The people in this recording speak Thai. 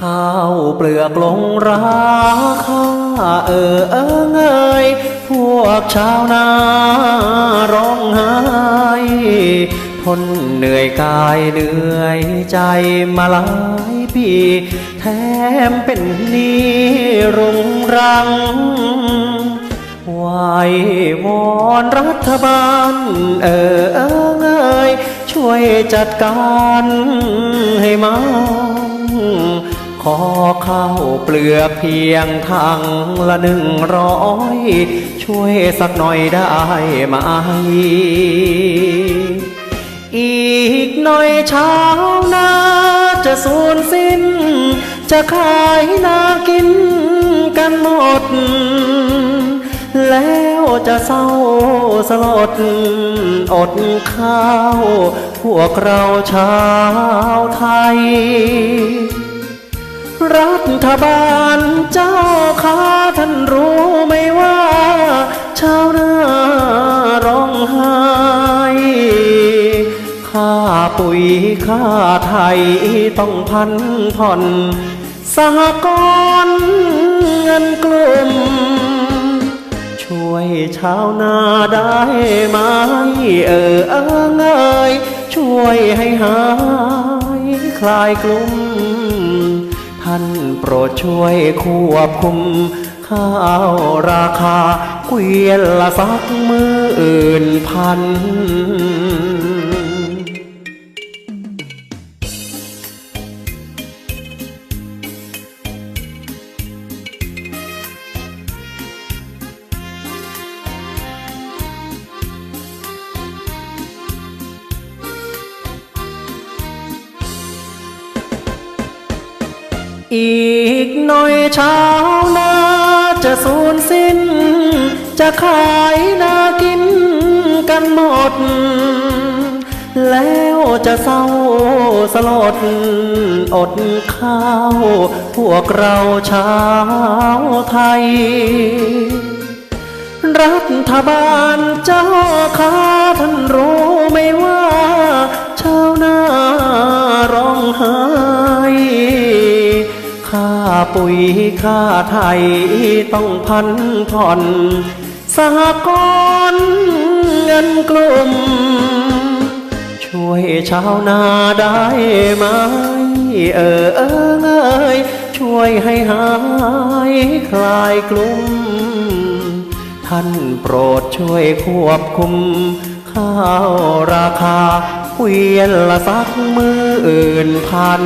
ข้าวเปลือกลงราคาเออเออเงยพวกชาวนาร้องไห้ทนเหนื่อยกายเหนื่อยใจมาหลายปีแถมเป็นหนี้รุงรังไหววอนรัฐบาลเออเออเงยช่วยจัดการให้มา อข้าวเปลือกเพียงทางละหนึ่งร้อยช่วยสักหน่อยได้ไหมอีกหน่อยเช้านาจะสูญสิ้น จะขายนากินกันหมด แล้วจะเศร้าสลดอดข้าว พวกเราชาวไทย รัฐบาลเจ้าข้าท่านรู้ไหมว่า ชาวนาร้องไห้ค่าปุ๋ยค่าไทยต้องพันผ่อนสหกรณ์เงินกลุ่ม ช่วยชาวนาได้ไหมเออเออเงยช่วยให้หายคลายกลุ่มานโปรดช่วยควบคุม ข้าวราคาเกวียนละสักหมื่นพัน อีกหน่อยเช้านาจะสูญสิ้น จะขายนากินกันหมด แล้วจะเศร้าสลด อดข้าว พวกเราชาวไทย รัฐบาลเจ้าข้าท่านรู้ ค่าปุ๋ยค่าไทยต้องพันผ่อน สหกรณ์เงินกลุ่ม ช่วยชาวนาได้ไหม เออเออเงยช่วยให้หายคลายกลุ่ม ท่านโปรดช่วยควบคุม ข้าวราคาเกวียนละสักหมื่นพัน